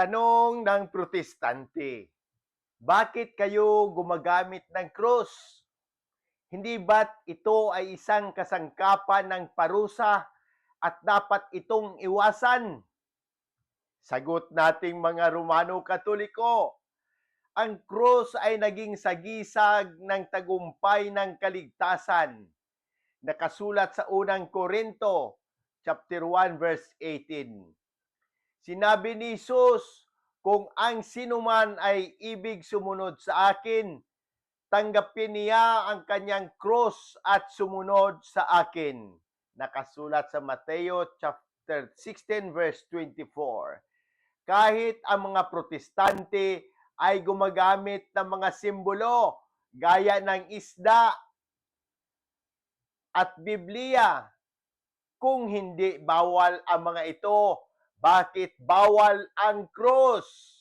Tanong ng protestante, bakit kayo gumagamit ng krus? Hindi ba't ito ay isang kasangkapan ng parusa at dapat itong iwasan? Sagot nating mga Romano Katoliko, ang krus ay naging sagisag ng tagumpay ng kaligtasan. Nakasulat sa unang Korinto, chapter 1, verse 18. Sinabi ni Jesus, kung ang sinuman ay ibig sumunod sa akin, tanggapin niya ang kanyang cross at sumunod sa akin. Nakasulat sa Mateo chapter 16 verse 24. Kahit ang mga protestante ay gumagamit ng mga simbolo gaya ng isda at Biblia, kung hindi bawal ang mga ito, bakit bawal ang cross?